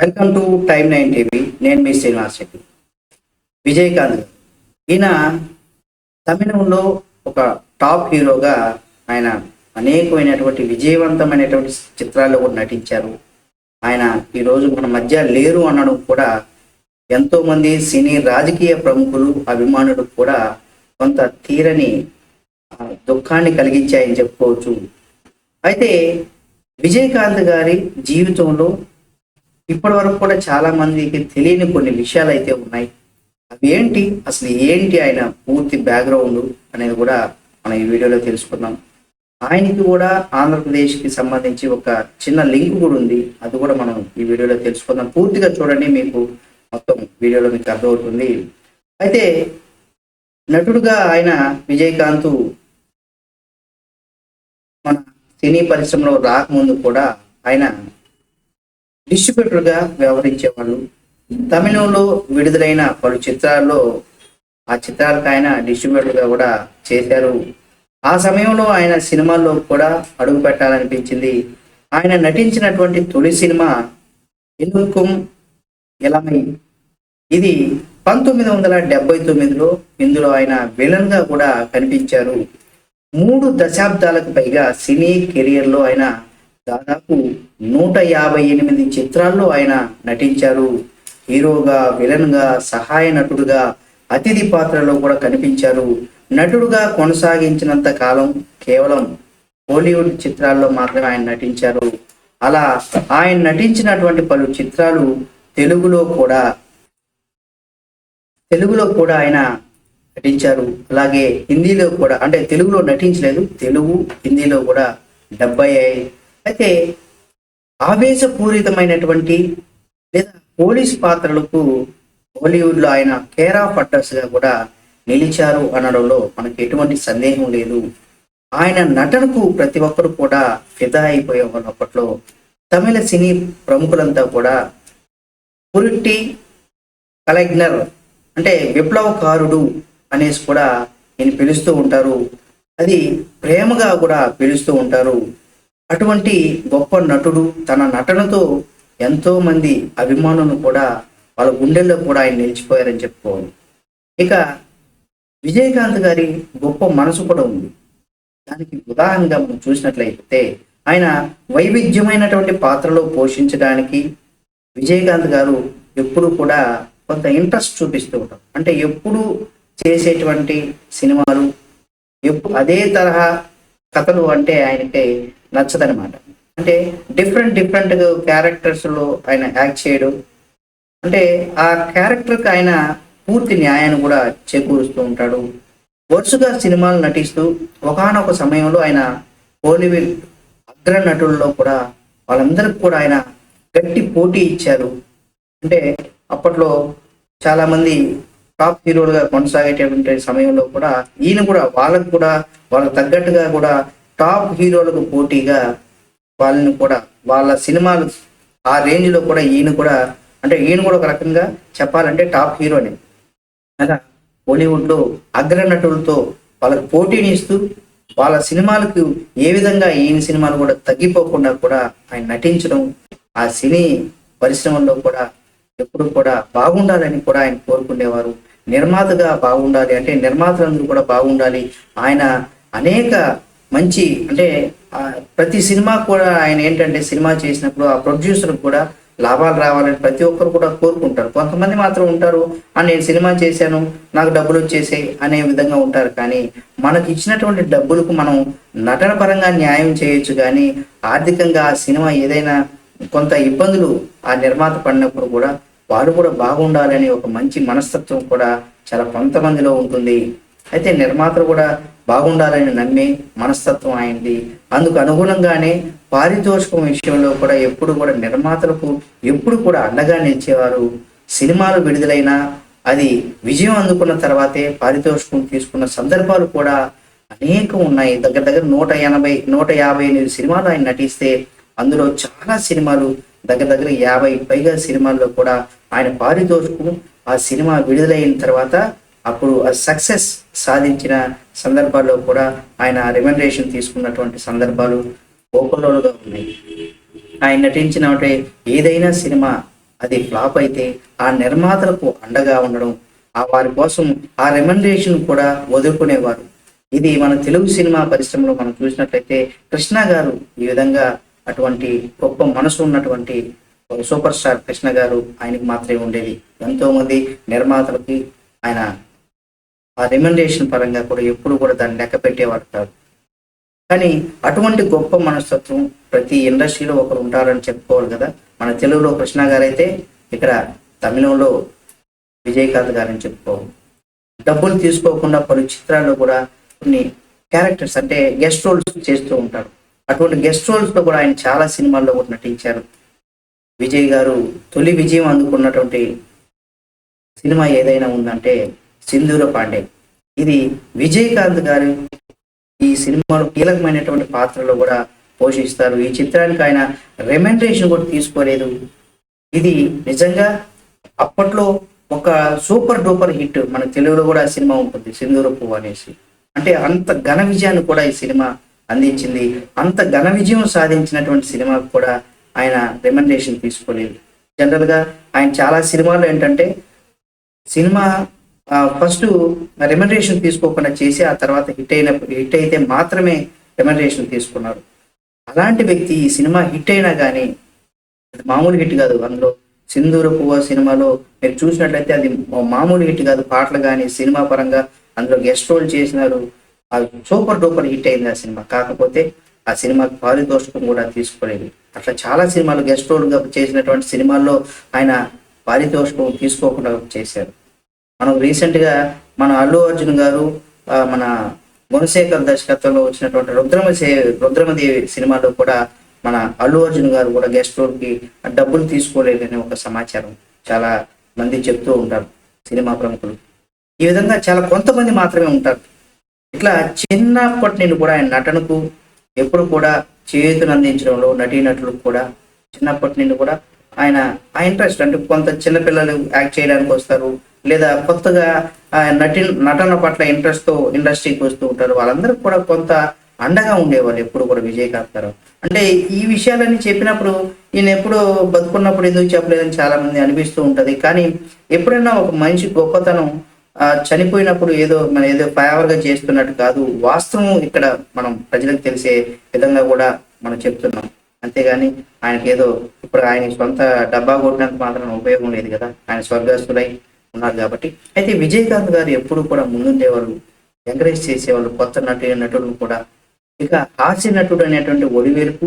Welcome to time nine TV. నేను మీ శ్రీనివాస్ రెడ్డి. విజయకాంత్. ఈయన తమిళంలో ఒక టాప్ హీరోగా ఆయన అనేకమైనటువంటి విజయవంతమైనటువంటి చిత్రాల్లో కూడా నటించారు. ఆయన ఈరోజు మన మధ్య లేరు అనడం కూడా ఎంతో మంది సినీ రాజకీయ ప్రముఖులు అభిమానులు కూడా కొంత తీరని దుఃఖాన్ని కలిగించాయని చెప్పుకోవచ్చు. అయితే విజయకాంత్ గారి జీవితంలో ఇప్పటి వరకు కూడా చాలా మందికి తెలియని కొన్ని విషయాలు అయితే ఉన్నాయి. అవి ఏంటి? అసలు ఏంటి ఆయన పూర్తి బ్యాక్గ్రౌండ్ అనేది కూడా మనం ఈ వీడియోలో తెలుసుకుందాం. ఆయనకి కూడా ఆంధ్రప్రదేశ్కి సంబంధించి ఒక చిన్న లింక్ కూడా ఉంది. అది కూడా మనం ఈ వీడియోలో తెలుసుకుందాం. పూర్తిగా చూడండి మీకు మొత్తం వీడియోలో మీకు అర్థమవుతుంది. అయితే నటుడుగా ఆయన విజయకాంత్ మన సినీ పరిశ్రమలో రాకముందు కూడా ఆయన డిస్ట్రిబ్యూటర్గా వ్యవహరించేవాళ్ళు తమిళంలో విడుదలైన పలు చిత్రాల్లో ఆ చిత్రాలకు ఆయన డిస్ట్రిబ్యూటర్గా కూడా చేశారు. ఆ సమయంలో ఆయన సినిమాల్లో కూడా అడుగు పెట్టాలనిపించింది. ఆయన నటించినటువంటి తొలి సినిమా ఎన్నుకుం ఎలమై. ఇది పంతొమ్మిది వందల డెబ్బై తొమ్మిదిలో ఇందులో ఆయన విలన్గా కూడా కనిపించారు. మూడు దశాబ్దాలకు పైగా సినీ కెరియర్లో ఆయన దాదాపు నూట యాభై ఎనిమిది చిత్రాల్లో ఆయన నటించారు. హీరోగా విలన్గా సహాయ నటుడుగా అతిథి పాత్రలో కూడా కనిపించారు. నటుడుగా కొనసాగించినంత కాలం కేవలం బాలీవుడ్ చిత్రాల్లో మాత్రమే ఆయన నటించారు. అలా ఆయన నటించినటువంటి పలు చిత్రాలు తెలుగులో కూడా తెలుగులో కూడా ఆయన నటించారు. అలాగే హిందీలో కూడా అంటే తెలుగులో నటించలేదు తెలుగు హిందీలో కూడా డెబ్బై అయితే ఆవేశపూరితమైనటువంటి లేదా పోలీస్ పాత్రలకు బాలీవుడ్లో ఆయన కేరా పట్టర్స్గా కూడా నిలిచారు అనడంలో మనకు ఎటువంటి సందేహం లేదు. ఆయన నటనకు ప్రతి ఒక్కరు కూడా ఫిదా అయిపోయే అప్పట్లో తమిళ సినీ ప్రముఖులంతా కూడా పురిట్టి కలెగ్నర్ అంటే విప్లవకారుడు అనేసి కూడా నేను పిలుస్తూ ఉంటారు. అది ప్రేమగా కూడా పిలుస్తూ ఉంటారు. అటువంటి గొప్ప నటుడు తన నటనతో ఎంతో మంది అభిమానులు కూడా వాళ్ళ గుండెల్లో కూడా ఆయన నిలిచిపోయారని చెప్పుకోవాలి. ఇక విజయకాంత్ గారి గొప్ప మనసు కూడా ఉంది. దానికి ఉదాహరణగా మనం చూసినట్లయితే ఆయన వైవిధ్యమైనటువంటి పాత్రలో పోషించడానికి విజయకాంత్ గారు ఎప్పుడు కూడా కొంత ఇంట్రెస్ట్ చూపిస్తూ ఉంటారు. అంటే ఎప్పుడు చేసేటువంటి సినిమాలు ఎప్పుడు అదే తరహా కథలు అంటే ఆయనకి నచ్చదనమాట. అంటే డిఫరెంట్ డిఫరెంట్ క్యారెక్టర్స్లో ఆయన యాక్ట్ చేయడం. అంటే ఆ క్యారెక్టర్కి ఆయన పూర్తి న్యాయాన్ని కూడా చేకూరుస్తూ ఉంటాడు. వరుసగా సినిమాలు నటిస్తూ ఒకానొక సమయంలో ఆయన కోలివిల్ అగ్ర నటుల్లో కూడా వాళ్ళందరికి కూడా ఆయన గట్టి పోటీ ఇచ్చారు. అంటే అప్పట్లో చాలా మంది టాప్ హీరోలుగా కొనసాగేటటువంటి సమయంలో కూడా ఈయన కూడా వాళ్ళకు కూడా వాళ్ళకు తగ్గట్టుగా కూడా టాప్ హీరోలకు పోటీగా వాళ్ళని కూడా వాళ్ళ సినిమాలు ఆ రేంజ్లో కూడా ఈయన కూడా అంటే ఈయన కూడా ఒక రకంగా చెప్పాలంటే టాప్ హీరోనే. అలా బాలీవుడ్లో అగ్ర నటులతో వాళ్ళకి పోటీని ఇస్తూ వాళ్ళ సినిమాలకు ఏ విధంగా ఈయన సినిమాలు కూడా తగ్గిపోకుండా కూడా ఆయన నటించడం ఆ సినీ పరిశ్రమలో కూడా ఎప్పుడు కూడా బాగుండాలని కూడా ఆయన కోరుకునేవారు. నిర్మాతగా బాగుండాలి అంటే నిర్మాతలందరూ కూడా బాగుండాలి. ఆయన అనేక మంచి అంటే ప్రతి సినిమా కూడా ఆయన ఏంటంటే సినిమా చేసినప్పుడు ఆ ప్రొడ్యూసర్ కూడా లాభాలు రావాలని ప్రతి ఒక్కరు కూడా కోరుకుంటారు. కొంతమంది మాత్రం ఉంటారు ఆ నేను సినిమా చేశాను నాకు డబ్బులు వచ్చేసాయి అనే విధంగా ఉంటారు. కానీ మనకు ఇచ్చినటువంటి డబ్బులకు మనం నటన పరంగా న్యాయం చేయొచ్చు. కానీ ఆర్థికంగా ఆ సినిమా ఏదైనా కొంత ఇబ్బందులు ఆ నిర్మాత పడినప్పుడు కూడా వారు కూడా బాగుండాలని ఒక మంచి మనస్తత్వం కూడా చాలా కొంతమందిలో ఉంటుంది. అయితే నిర్మాతలు కూడా బాగుండాలని నమ్మే మనస్తత్వం ఆయనది అందుకు అనుగుణంగానే పారితోషికం విషయంలో కూడా ఎప్పుడు కూడా నిర్మాతలకు ఎప్పుడు కూడా అండగా నిలిచేవారు. సినిమాలు విడుదలైనా అది విజయం అందుకున్న తర్వాతే పారితోషికం తీసుకున్న సందర్భాలు కూడా అనేకం ఉన్నాయి. దగ్గర దగ్గర నూట ఎనభై నూట యాభై ఎనిమిది సినిమాలు ఆయన నటిస్తే అందులో చాలా సినిమాలు దగ్గర దగ్గర యాభై పైగా సినిమాల్లో కూడా ఆయన పారితోషికం ఆ సినిమా విడుదలైన తర్వాత అప్పుడు ఆ సక్సెస్ సాధించిన సందర్భాల్లో కూడా ఆయన రిమండేషన్ తీసుకున్నటువంటి సందర్భాలు ఓపెన్లోగా ఉన్నాయి. ఆయన నటించిన ఏదైనా సినిమా అది ఫ్లాప్ అయితే ఆ నిర్మాతలకు అండగా ఉండడం ఆ వారి కోసం ఆ రెమండేషన్ కూడా వదులుకునేవారు. ఇది మన తెలుగు సినిమా పరిశ్రమలో మనం చూసినట్లయితే కృష్ణ గారు ఈ విధంగా అటువంటి గొప్ప మనసు ఉన్నటువంటి సూపర్ స్టార్ కృష్ణ గారు ఆయనకు మాత్రమే ఉండేది. ఎంతోమంది నిర్మాతలకి ఆయన ఆ రిమండేషన్ పరంగా కూడా ఎప్పుడు కూడా దాన్ని లెక్క పెట్టేవారు కాదు. కానీ అటువంటి గొప్ప మనస్తత్వం ప్రతి ఇండస్ట్రీలో ఒకరు ఉంటారని చెప్పుకోవాలి కదా. మన తెలుగులో కృష్ణ గారు అయితే ఇక్కడ తమిళంలో విజయకాంత్ గారని చెప్పుకోవాలి. డబ్బులు తీసుకోకుండా పలు చిత్రాల్లో కూడా కొన్ని క్యారెక్టర్స్ అంటే గెస్ట్ రోల్స్ చేస్తూ ఉంటారు. అటువంటి గెస్ట్ రోల్స్లో కూడా ఆయన చాలా సినిమాల్లో కూడా నటించారు. విజయ్ గారు తొలి విజయం అందుకున్నటువంటి సినిమా ఏదైనా ఉందంటే సింధూర పాండే. ఇది విజయకాంత్ గారు ఈ సినిమాలో కీలకమైనటువంటి పాత్రలో కూడా పోషిస్తారు. ఈ చిత్రానికి ఆయన రెమెండేషన్ కూడా తీసుకోలేదు. ఇది నిజంగా అప్పట్లో ఒక సూపర్ డూపర్ హిట్ మన తెలుగులో కూడా ఆ సినిమా ఉంటుంది సింధూర పువ్వు అనేసి. అంటే అంత ఘన విజయాన్ని కూడా ఈ సినిమా అందించింది. అంత ఘన విజయం సాధించినటువంటి సినిమాకు కూడా ఆయన రెమెండేషన్ తీసుకోలేదు. జనరల్గా ఆయన చాలా సినిమాలు ఏంటంటే సినిమా ఫస్ట్ రెమెండేషన్ తీసుకోకుండా చేసి ఆ తర్వాత హిట్ అయినప్పుడు హిట్ అయితే మాత్రమే రెమెండేషన్ తీసుకున్నారు. అలాంటి వ్యక్తి ఈ సినిమా హిట్ అయినా కానీ అది మామూలు హిట్ కాదు. అందులో సింధూర పువ్వ సినిమాలో మీరు చూసినట్లయితే అది మామూలు హిట్ కాదు. పాటలు కానీ సినిమా పరంగా అందులో గెస్ట్ రోల్ చేసినారు. అది సూపర్ డూపర్ హిట్ అయింది ఆ సినిమా. కాకపోతే ఆ సినిమాకి పారితోషికం కూడా తీసుకోలేదు. అట్లా చాలా సినిమాలు గెస్ట్ రోల్గా చేసినటువంటి సినిమాల్లో ఆయన పారితోషికం తీసుకోకుండా చేశారు. మనం రీసెంట్గా మన అల్లు అర్జున్ గారు మన గుణశేఖర్ దర్శకత్వంలో వచ్చినటువంటి రుద్రమ రుద్రమదేవి సినిమాలో కూడా మన అల్లు అర్జున్ గారు కూడా గెస్ట్ రోల్కి డబ్బులు తీసుకోలేదని ఒక సమాచారం చాలా మంది చెప్తూ ఉంటారు సినిమా ప్రముఖులు. ఈ విధంగా చాలా కొంతమంది మాత్రమే ఉంటారు. ఇట్లా చిన్నప్పటి నుండి కూడా ఆయన నటనకు ఎప్పుడు కూడా చేతులు అందించడంలో నటీనటులకు కూడా చిన్నప్పటి నుండి కూడా ఆయన ఆ ఇంట్రెస్ట్ అంటే కొంత చిన్నపిల్లలు యాక్ట్ చేయడానికి వస్తారు లేదా కొత్తగా నటి నటన పట్ల ఇంట్రెస్ట్తో ఇండస్ట్రీకి వస్తూ ఉంటారు. వాళ్ళందరూ కూడా కొంత అండగా ఉండేవాళ్ళు ఎప్పుడు కూడా విజయకాంత్ గారు. అంటే ఈ విషయాలన్నీ చెప్పినప్పుడు ఈయన ఎప్పుడు బతుకున్నప్పుడు ఎందుకు చెప్పలేదని చాలా మంది అనిపిస్తూ ఉంటుంది. కానీ ఎప్పుడైనా ఒక మనిషి గొప్పతనం చనిపోయినప్పుడు ఏదో మన ఏదో ఫేవర్గా చేస్తున్నట్టు కాదు వాస్తవం ఇక్కడ మనం ప్రజలకు తెలిసే విధంగా కూడా మనం చెప్తున్నాం. అంతేగాని ఆయనకి ఏదో ఇప్పుడు ఆయన సొంత డబ్బా కొట్టినంత మాత్రం ఉపయోగం లేదు కదా. ఆయన స్వర్గస్థులై ఉన్నారు కాబట్టి. అయితే విజయకాంత్ గారు ఎప్పుడు కూడా ముందుండేవాళ్ళు ఎంకరేజ్ చేసేవాళ్ళు కొత్త నటు నటులను కూడా. ఇక హాస్య నటుడు అనేటువంటి ఒడివేరుకు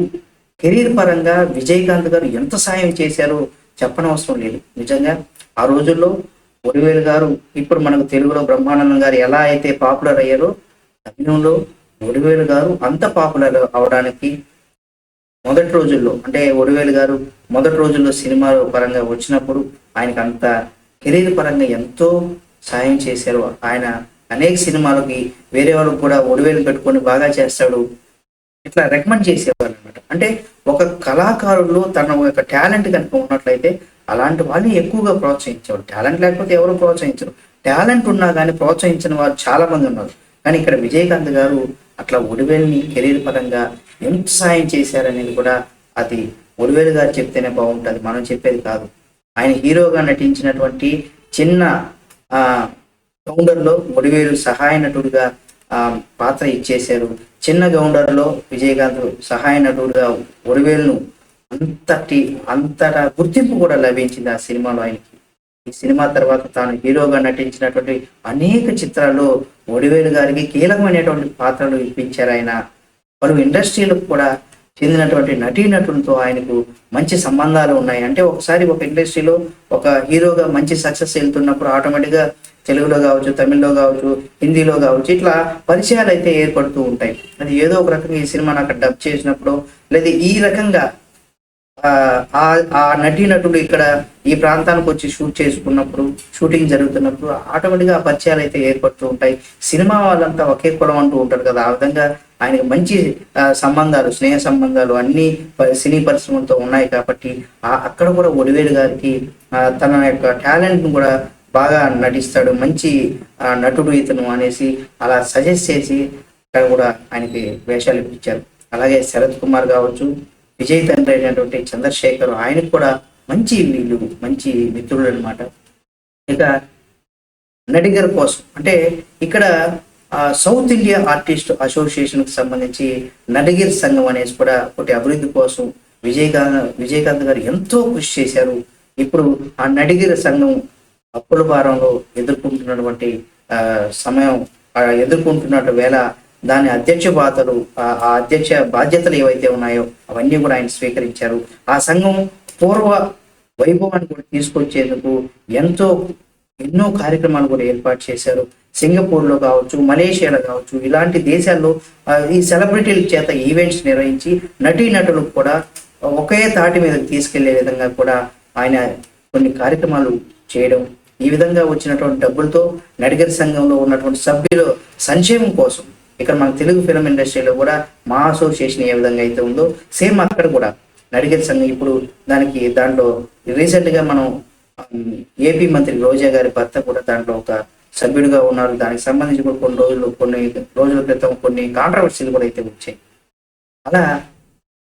కెరీర్ పరంగా విజయకాంత్ గారు ఎంత సాయం చేశారో చెప్పనవసరం లేదు. నిజంగా ఆ రోజుల్లో ఒడివేలు గారు ఇప్పుడు మనకు తెలుగులో బ్రహ్మానందం గారు ఎలా అయితే పాపులర్ అయ్యారో తమిళంలో ఒడివేలు గారు అంత పాపులర్ అవడానికి మొదటి రోజుల్లో అంటే ఒడివేలు గారు మొదటి రోజుల్లో సినిమా పరంగా వచ్చినప్పుడు ఆయనకు అంత కెరీర్ పరంగా ఎంతో సాయం చేశారు. ఆయన అనేక సినిమాలకి వేరే వాళ్ళకి కూడా ఒడివేలు పెట్టుకొని బాగా చేస్తాడు. ఇట్లా రికమెండ్ చేసేవారు అనమాట అంటే ఒక కళాకారుల్లో తన యొక్క టాలెంట్ కనుక ఉన్నట్లయితే అలాంటి వాళ్ళని ఎక్కువగా ప్రోత్సహించేవారు. టాలెంట్ లేకపోతే ఎవరు ప్రోత్సహించరు. టాలెంట్ ఉన్నా కానీ ప్రోత్సహించిన వారు చాలా మంది ఉన్నారు. కానీ ఇక్కడ విజయకాంత్ గారు అట్లా ఒడివేల్ని కెరీర్ పరంగా ఎంత సాయం చేశారనేది కూడా అది ఒడివేలు గారు చెప్తేనే బాగుంటుంది. మనం చెప్పేది కాదు. ఆయన హీరోగా నటించినటువంటి చిన్న ఆ గౌండర్లో ఒడివేలు సహాయ నటుడిగా ఆ పాత్ర ఇచ్చేశారు. చిన్న గౌండర్లో విజయకాంత్ సహాయ నటుడుగా ఒడివేలును అంతటి అంతటా గుర్తింపు కూడా లభించింది ఆ సినిమాలో ఆయనకి. ఈ సినిమా తర్వాత తాను హీరోగా నటించినటువంటి అనేక చిత్రాల్లో ఒడివేలు గారికి కీలకమైనటువంటి పాత్రలు ఇప్పించారు ఆయన. పలు ఇండస్ట్రీలకు కూడా చెందినటువంటి నటీనటులతో ఆయనకు మంచి సంబంధాలు ఉన్నాయి. అంటే ఒకసారి ఒక ఇండస్ట్రీలో ఒక హీరోగా మంచి సక్సెస్ వెళ్తున్నప్పుడు ఆటోమేటిక్గా తెలుగులో కావచ్చు తమిళ్ళో కావచ్చు హిందీలో కావచ్చు ఇట్లా పరిచయాలు అయితే ఏర్పడుతూ ఉంటాయి. అది ఏదో ఒక రకంగా ఈ సినిమాను అక్కడ డబ్ చేసినప్పుడు లేదా ఈ రకంగా ఆ ఆ- నటీనటుడు ఇక్కడ ఈ ప్రాంతానికి వచ్చి షూట్ చేసుకున్నప్పుడు షూటింగ్ జరుగుతున్నప్పుడు ఆటోమేటిక్గా ఆ పరిచయాలు అయితే ఏర్పడుతూ ఉంటాయి. సినిమా వాళ్ళంతా ఒకే కులం అంటూ ఉంటారు కదా ఆ విధంగా ఆయన మంచి సంబంధాలు స్నేహ సంబంధాలు అన్ని సినీ పరిశ్రమలతో ఉన్నాయి కాబట్టి అక్కడ కూడా ఒడివేలు గారికి తన యొక్క టాలెంట్ను కూడా బాగా నటిస్తాడు మంచి నటుడు ఇతను అనేసి అలా సజెస్ట్ చేసి అక్కడ కూడా ఆయనకి వేషాలు ఇప్పించారు. అలాగే శరత్ కుమార్ కావచ్చు విజయ్ తండ్రి అయినటువంటి చంద్రశేఖర్ ఆయనకు కూడా మంచి వీళ్ళు మంచి మిత్రుడు అనమాట ఇక నడిగర్ కోసం అంటే ఇక్కడ సౌత్ ఇండియా ఆర్టిస్ట్ అసోసియేషన్కి సంబంధించి నడగిర్ సంఘం అనేసి కూడా ఒకటి అభివృద్ధి కోసం విజయకాంత్ విజయకాంత్ గారు ఎంతో కృషి చేశారు. ఇప్పుడు ఆ నడిగిరి సంఘం అప్పుల భారంలో ఎదుర్కొంటున్నటువంటి ఆ, సమయం ఎదుర్కొంటున్న వేళ దాని అధ్యక్ష బాధలు ఆ ఆ అధ్యక్ష బాధ్యతలు ఏవైతే ఉన్నాయో అవన్నీ కూడా ఆయన స్వీకరించారు. ఆ సంఘం పూర్వ వైభవాన్ని కూడా తీసుకొచ్చేందుకు ఎంతో ఎన్నో కార్యక్రమాలు కూడా ఏర్పాటు చేశారు. సింగపూర్లో కావచ్చు మలేషియాలో కావచ్చు ఇలాంటి దేశాల్లో ఈ సెలబ్రిటీల చేత ఈవెంట్స్ నిర్వహించి నటీ నటులకు కూడా ఒకే తాటి మీద తీసుకెళ్ళే విధంగా కూడా ఆయన కొన్ని కార్యక్రమాలు చేయడం ఈ విధంగా వచ్చినటువంటి డబ్బులతో నడిగర్ సంఘంలో ఉన్నటువంటి సభ్యుల సంక్షేమం కోసం ఇక్కడ మన తెలుగు ఫిలిం ఇండస్ట్రీలో కూడా మా అసోసియేషన్ ఏ విధంగా అయితే ఉందో సేమ్ అక్కడ కూడా నడిగర్ సంఘం ఇప్పుడు దానికి దాంట్లో రీసెంట్గా మనం ఏపీ మంత్రి రోజా గారి భర్త కూడా దాంట్లో ఒక సభ్యుడిగా ఉన్నారు. దానికి సంబంధించి కూడా కొన్ని రోజులు కొన్ని రోజుల క్రితం కొన్ని కాంట్రవర్సీలు కూడా అయితే వచ్చాయి. అలా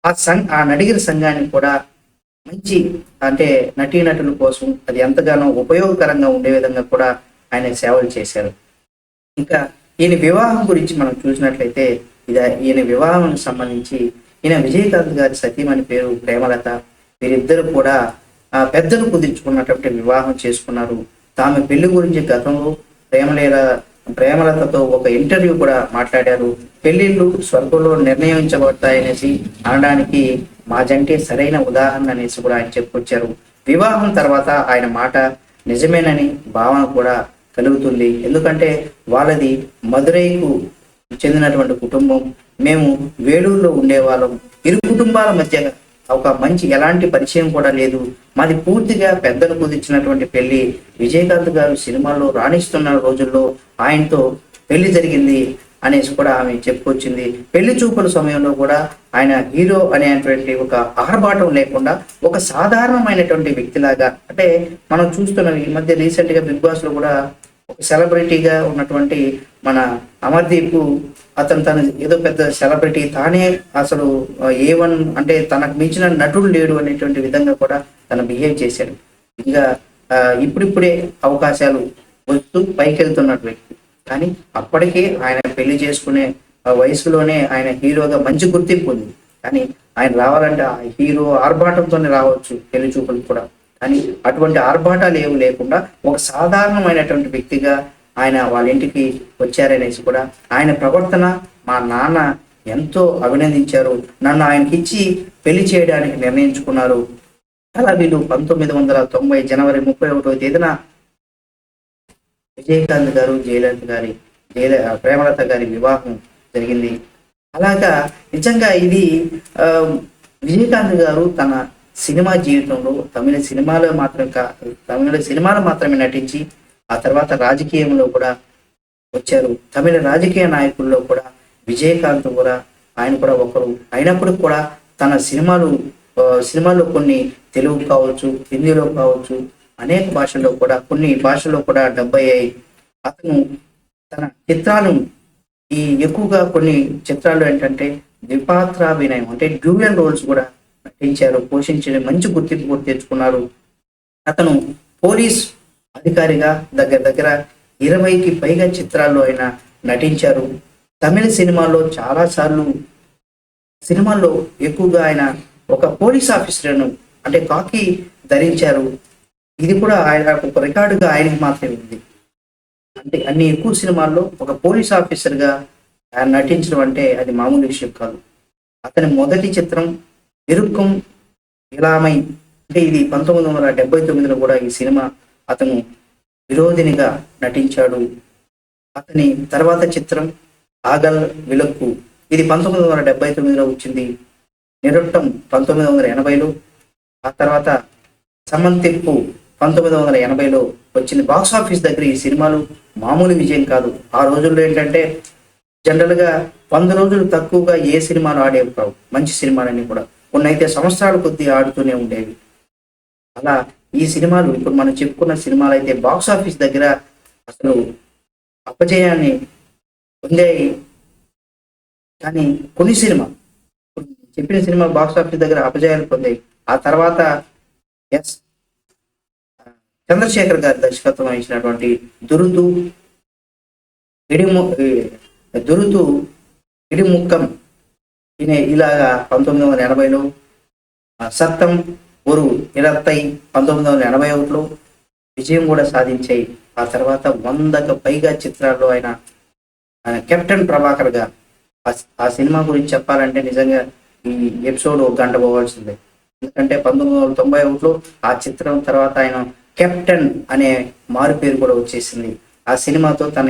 ఆ సంఘ ఆ నడిగర్ సంఘానికి కూడా మంచి అంటే నటీనటుల కోసం అది ఎంతగానో ఉపయోగకరంగా ఉండే విధంగా కూడా ఆయన సేవలు చేశారు. ఇంకా ఈయన వివాహం గురించి మనం చూసినట్లయితే ఇది ఈయన వివాహం సంబంధించి ఈయన విజయకాంత్ గారి సతీమణి పేరు ప్రేమలత వీరిద్దరు కూడా పెద్దలు కుదించుకున్నటువంటి వివాహం చేసుకున్నారు. తాము పెళ్ళి గురించి గతంలో ప్రేమ లేదా ప్రేమలతతో ఒక ఇంటర్వ్యూ కూడా మాట్లాడారు. పెళ్ళిళ్ళు స్వర్గంలో నిర్ణయించబడతాయనేసి అనడానికి మా జంటే సరైన ఉదాహరణ అనేసి కూడా ఆయన చెప్పుకొచ్చారు. వివాహం తర్వాత ఆయన మాట నిజమేనని భావన కూడా కలుగుతుంది. ఎందుకంటే వాళ్ళది మధురైకు చెందినటువంటి కుటుంబం. మేము వేలూరులో ఉండేవాళ్ళం. ఇరు కుటుంబాల మధ్య ఒక మంచి ఎలాంటి పరిచయం కూడా లేదు. మాది పూర్తిగా పెద్దలు కుదిర్చినటువంటి పెళ్ళి విజయకాంత్ గారు సినిమాల్లో రాణిస్తున్న రోజుల్లో. ఆయనతో పెళ్ళి జరిగింది అనేసి కూడా ఆమె చెప్పుకొచ్చింది. పెళ్ళి చూపుల సమయంలో కూడా ఆయన హీరో అనేటువంటి ఒక ఆర్భాటం లేకుండా ఒక సాధారణమైనటువంటి వ్యక్తిలాగా అంటే మనం చూస్తున్నాం ఈ మధ్య రీసెంట్గా బిగ్ బాస్లో కూడా ఒక సెలబ్రిటీగా ఉన్నటువంటి మన అమర్దీప్ అతను తన ఏదో పెద్ద సెలబ్రిటీ తానే అసలు ఏ వన్ అంటే తనకు మించిన నటుడు లేడు అనేటువంటి విధంగా కూడా తను బిహేవ్ చేశాడు. ఇంకా ఇప్పుడిప్పుడే అవకాశాలు వస్తూ పైకెళ్తున్నట్టు వ్యక్తి. కానీ అప్పటికే ఆయన పెళ్ళి చేసుకునే వయసులోనే ఆయన హీరోగా మంచి గుర్తింపు ఉంది. కానీ ఆయన రావాలంటే ఆ హీరో ఆర్భాటంతోనే రావచ్చు పెళ్ళి చూపులు కూడా. కానీ అటువంటి ఆర్భాటాలు ఏమి లేకుండా ఒక సాధారణమైనటువంటి వ్యక్తిగా ఆయన వాళ్ళ ఇంటికి వచ్చారనేసి కూడా ఆయన ప్రవర్తన మా నాన్న ఎంతో అభినందించారు. నన్ను ఆయనకి ఇచ్చి పెళ్ళి చేయడానికి నిర్ణయించుకున్నారు. అలా వీళ్ళు పంతొమ్మిది వందల తొంభై జనవరి ముప్పై ఒకటో తేదీన విజయకాంత్ గారు జయలలిత గారి జయల ప్రేమలత గారి వివాహం జరిగింది. అలాగా నిజంగా ఇది విజయకాంత్ గారు తన సినిమా జీవితంలో తమిళ సినిమాలో మాత్రం తమిళ సినిమాలో మాత్రమే నటించి ఆ తర్వాత రాజకీయంలో కూడా వచ్చారు. తమిళ రాజకీయ నాయకుల్లో కూడా విజయకాంత్ కూడా ఆయన కూడా ఒకరు. అయినప్పుడు కూడా తన సినిమాలు సినిమాల్లో కొన్ని తెలుగు కావచ్చు హిందీలో కావచ్చు అనేక భాషల్లో కూడా కొన్ని భాషల్లో కూడా డబ్బయ్యాయి. అతను తన చిత్రాలు ఈ ఎక్కువగా కొన్ని చిత్రాలు ఏంటంటే ద్విపాత్రాభినయం అంటే డ్యూయల్ రోల్స్ కూడా నటించారు పోషించిన మంచి గుర్తింపు తెచ్చుకున్నారు. అతను పోలీస్ అధికారిగా దగ్గర దగ్గర ఇరవైకి పైగా చిత్రాల్లో ఆయన నటించారు. తమిళ సినిమాల్లో చాలాసార్లు సినిమాల్లో ఎక్కువగా ఆయన ఒక పోలీస్ ఆఫీసర్ను అంటే కాకి ధరించారు. ఇది కూడా ఆయన ఒక రికార్డుగా ఆయనకి మాత్రమే ఉంది. అంటే అన్ని ఎక్కువ సినిమాల్లో ఒక పోలీస్ ఆఫీసర్గా ఆయన నటించడం అంటే అది మామూలు విషయం కాదు. అతని మొదటి చిత్రం ఇరుక్కం ఇలామై అంటే ఇది పంతొమ్మిది వందల డెబ్బై తొమ్మిదిలో కూడా ఈ సినిమా అతను విరోధినిగా నటించాడు. అతని తర్వాత చిత్రం ఆగల్ విలక్కు. ఇది పంతొమ్మిది వందల డెబ్బై తొమ్మిదిలో వచ్చింది. నిరుట్టం పంతొమ్మిది వందల ఎనభైలో. ఆ తర్వాత సమంతిప్పు పంతొమ్మిది వందల ఎనభైలో వచ్చింది. బాక్స్ ఆఫీస్ దగ్గర ఈ సినిమాలు మామూలు విజయం కాదు. ఆ రోజుల్లో ఏంటంటే జనరల్గా వంద రోజులు తక్కువగా ఏ సినిమాలు ఆడేవి కావు. మంచి సినిమాలన్నీ కూడా. కొన్ని అయితే సంవత్సరాల కొద్దీ ఆడుతూనే ఉండేవి. అలా ఈ సినిమాలు ఇప్పుడు మనం చెప్పుకున్న సినిమాలు అయితే బాక్స్ ఆఫీస్ దగ్గర అసలు అపజయాన్ని పొందాయి. కానీ కొన్ని సినిమా చెప్పిన సినిమా బాక్స్ ఆఫీస్ దగ్గర అపజయాలు పొందాయి. ఆ తర్వాత ఎస్ చంద్రశేఖర్ గారి దర్శకత్వం వహించినటువంటి దురుదు ఇడిము దురుదు ఇడిముక్కం ఇలాగా పంతొమ్మిది వందల ఎనభైలో సత్తం ఊరు నిరత్తై పంతొమ్మిది వందల ఎనభై ఒకటిలో విజయం కూడా సాధించాయి ఆ తర్వాత వందకు పైగా చిత్రాల్లో ఆయన ఆయన కెప్టెన్ ప్రభాకర్గా ఆ- సినిమా గురించి చెప్పాలంటే నిజంగా ఈ ఎపిసోడ్ ఒక గంట పోవాల్సిందే. ఎందుకంటే పంతొమ్మిది వందల తొంభై ఒకటిలో ఆ చిత్రం తర్వాత ఆయన కెప్టెన్ అనే మారు పేరు కూడా వచ్చేసింది. ఆ సినిమాతో తన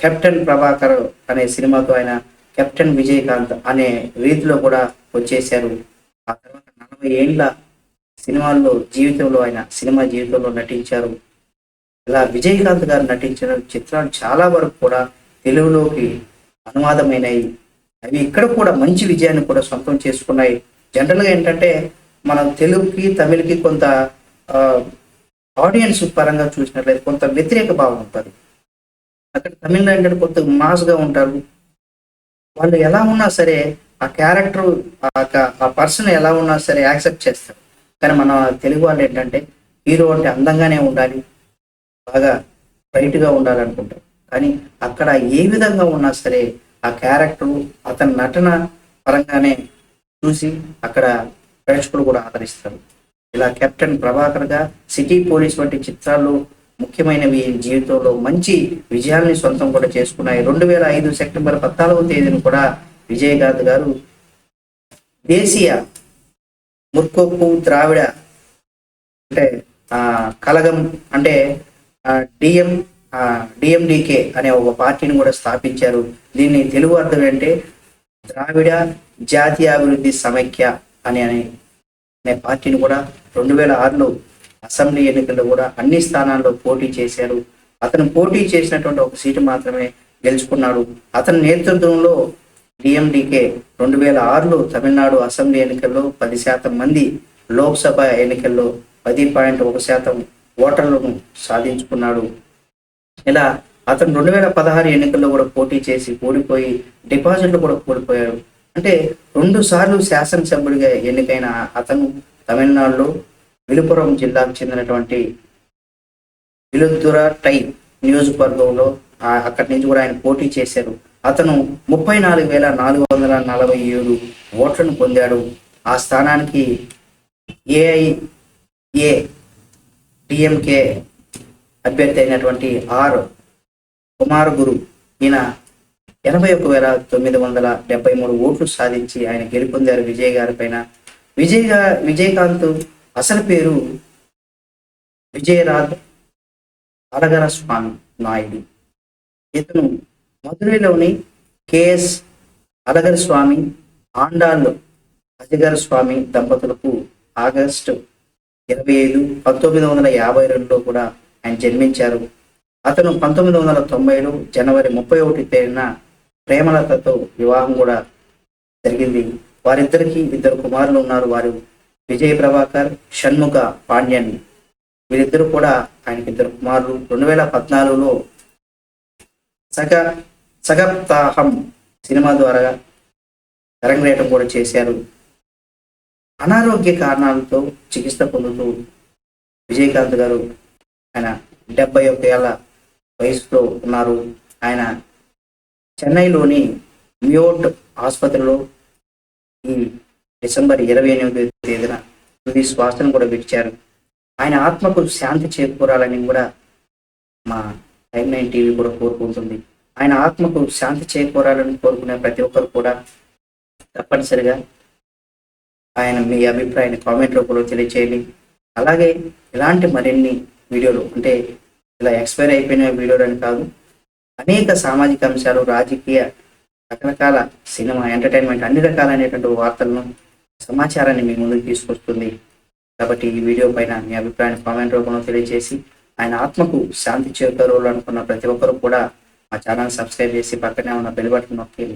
కెప్టెన్ ప్రభాకర్ అనే సినిమాతో ఆయన కెప్టెన్ విజయకాంత్ అనే రీతిలో కూడా వచ్చేసారు ఆ తర్వాత నలభై ఏళ్ళ సినిమాల్లో జీవితంలో ఆయన సినిమా జీవితంలో నటించారు. ఇలా విజయకాంత్ గారు నటించిన చిత్రాలు చాలా వరకు కూడా తెలుగులోకి అనువాదమైనవి అవి ఇక్కడ కూడా మంచి విజయాన్ని కూడా సొంతం చేసుకున్నాయి. జనరల్గా ఏంటంటే మనం తెలుగుకి తమిళకి కొంత ఆడియన్స్ పరంగా చూసినట్లయితే కొంత వ్యతిరేక భావం ఉంటుంది. అక్కడ తమిళనాడు ఏంటంటే కొంత మాస్గా ఉంటారు. వాళ్ళు ఎలా ఉన్నా సరే ఆ క్యారెక్టర్ ఆ పర్సన్ ఎలా ఉన్నా సరే యాక్సెప్ట్ చేస్తారు. కానీ మన తెలుగు వాళ్ళు ఏంటంటే హీరో అంటే అందంగానే ఉండాలి బాగా బ్రైట్గా ఉండాలనుకుంటారు. కానీ అక్కడ ఏ విధంగా ఉన్నా సరే ఆ క్యారెక్టర్ అతని నటన పరంగానే చూసి అక్కడ ప్రేక్షకులు కూడా ఆదరిస్తారు. ఇలా కెప్టెన్ ప్రభాకర్గా సిటీ పోలీస్ వంటి చిత్రాల్లో ముఖ్యమైనవి జీవితంలో మంచి విజయాల్ని సొంతం కూడా చేసుకున్నాయి. రెండు వేల ఐదు సెప్టెంబర్ పద్నాలుగవ తేదీన కూడా విజయకాంత్ గారు దేశీయ ముర్కోపు ద్రావిడ అంటే ఆ, కలగం అంటే డిఎం డిఎండికే అనే ఒక పార్టీని కూడా స్థాపించారు. దీన్ని తెలుగు అర్థం అంటే ద్రావిడ జాతీయాభివృద్ధి సమైక్య అని అనే అనే పార్టీని కూడా రెండు వేల ఆరులో అసెంబ్లీ ఎన్నికల్లో కూడా అన్ని స్థానాల్లో పోటీ చేశారు. అతను పోటీ చేసినటువంటి ఒక సీటు మాత్రమే గెలుచుకున్నాడు. అతని నేతృత్వంలో డిఎండికే రెండు వేల ఆరులో తమిళనాడు అసెంబ్లీ ఎన్నికల్లో పది శాతం మంది లోక్సభ ఎన్నికల్లో పది పాయింట్ ఒక శాతం ఓటర్లను సాధించుకున్నాడు. ఇలా అతను రెండు వేల పదహారు ఎన్నికల్లో కూడా పోటీ చేసి ఓడిపోయి డిపాజిట్లు కూడా కోల్పోయాడు. అంటే రెండు సార్లు శాసనసభ్యుడిగా ఎన్నికైన అతను తమిళనాడులో విలుపురం జిల్లాకు చెందినటువంటి విలుద్దుర టై నియోజకవర్గంలో అక్కడి నుంచి కూడా ఆయన పోటీ చేశారు. అతను ముప్పై నాలుగు వేల నాలుగు వందల నలభై ఏడు ఓట్లను పొందాడు. ఆ స్థానానికి ఏఐఏ డిఎంకే అభ్యర్థి అయినటువంటి ఆర్ కుమార్ గురు ఈయన ఎనభై ఒక వేల తొమ్మిది వందల డెబ్బై మూడు ఓట్లు సాధించి ఆయన గెలుపొందారు విజయ్ గారి పైన. విజయ్గా విజయకాంత్ అసలు పేరు విజయరాజ్ అడగర స్వామి నాయుడు. ఇతను మధురైలోని కేఎస్ అలగర్ స్వామి ఆండాళ్ళు అజగర్ స్వామి దంపతులకు ఆగస్టు ఇరవై ఐదు పంతొమ్మిది వందల యాభై రెండులో కూడా ఆయన జన్మించారు. అతను పంతొమ్మిది వందల తొంభైలో జనవరి ముప్పై ఒకటి తేదీన ప్రేమలతతో వివాహం కూడా జరిగింది. వారిద్దరికి ఇద్దరు కుమారులు ఉన్నారు. వారు విజయ ప్రభాకర్ షణ్ముఖ పాండ్యన్. వీరిద్దరు కూడా ఆయనకి ఇద్దరు కుమారులు. రెండు వేల పద్నాలుగులో సగ సగప్తాహం సినిమా ద్వారా తెరంగేయటం కూడా చేశారు. అనారోగ్య కారణాలతో చికిత్స పొందుతూ విజయకాంత్ గారు ఆయన డెబ్బై ఒక ఏళ్ళ వయసులో ఉన్నారు. ఆయన చెన్నైలోని మ్యూట్ ఆసుపత్రిలో ఈ డిసెంబర్ ఇరవై ఎనిమిది తేదీన తుది శ్వాసను కూడా విడిచారు. ఆయన ఆత్మకు శాంతి చేకూరాలని కూడా మా టైమ్ నైన్ టీవీ కూడా కోరుకుంటుంది. ఆయన ఆత్మకు శాంతి చేకూరాలని కోరుకునే ప్రతి ఒక్కరు కూడా తప్పనిసరిగా ఆయన మీ అభిప్రాయాన్ని కామెంట్ రూపంలో తెలియచేయండి. అలాగే ఇలాంటి మరిన్ని వీడియోలు అంటే ఇలా ఎక్స్పైర్ అయిపోయిన వీడియోలు అని కాదు అనేక సామాజిక అంశాలు రాజకీయ రకరకాల సినిమా ఎంటర్టైన్మెంట్ అన్ని రకాలైనటువంటి వార్తలను సమాచారాన్ని మీ ముందుకు తీసుకొస్తుంది. కాబట్టి ఈ వీడియో పైన మీ అభిప్రాయాన్ని కామెంట్ రూపంలో తెలియజేసి ఆయన ఆత్మకు శాంతి చేకూరాలనుకున్న ప్రతి ఒక్కరు కూడా మా ఛానల్ సబ్స్క్రైబ్ చేసి పక్కనే ఉన్న బెల్ బటన్ నొక్కి